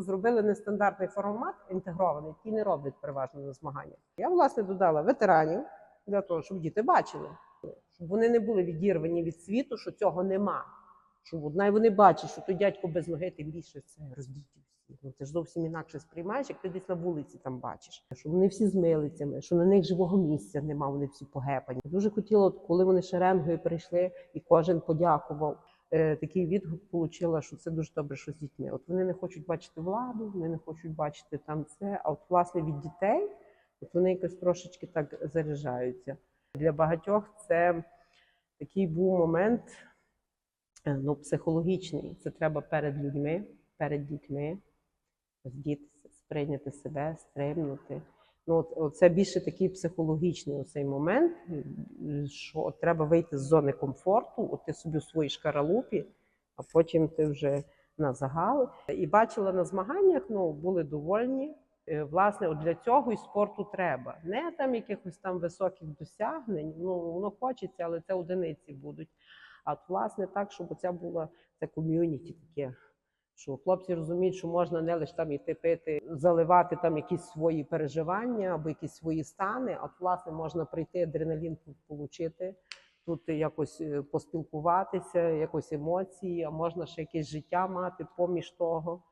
Зробили нестандартний формат інтегрований, який не роблять переважно на змаганнях. Я власне додала ветеранів для того, щоб діти бачили, щоб вони не були відірвані від світу, що цього нема. Щоб от, най вони бачать, що той дядько без ноги, тим більше це роздіті всі. Ну це ж зовсім інакше сприймаєш, як ти десь на вулиці там бачиш. Що вони всі з милицями, що на них живого місця нема, вони всі погепані. Дуже хотіла, от, коли вони шеренгою прийшли, і кожен подякував. Е, такий відгук отримала, що це дуже добре, що з дітьми. От вони не хочуть бачити владу, вони не хочуть бачити там це. А от власне від дітей, от вони якось трошечки так заряджаються. Для багатьох це такий був момент е, ну, психологічний. Це треба перед людьми, перед дітьми роздітися, сприйняти себе, стримнути. Ну, це більше такий психологічний оцей момент, що треба вийти з зони комфорту, от ти собі у своїй шкаралупі, а потім ти вже на загал. І бачила на змаганнях, ну були довольні. Е, Власне, от для цього і спорту треба. Не там якихось там високих досягнень. Ну воно хочеться, але це одиниці будуть. А от, власне так, щоб оця була це ком'юніті таке. Що хлопці розуміють, що можна не лише там іти пити, заливати там якісь свої переживання або якісь свої стани. А власне можна прийти адреналін отримати, тут якось е, поспілкуватися, якось емоції, а можна ще якесь життя мати поміж того.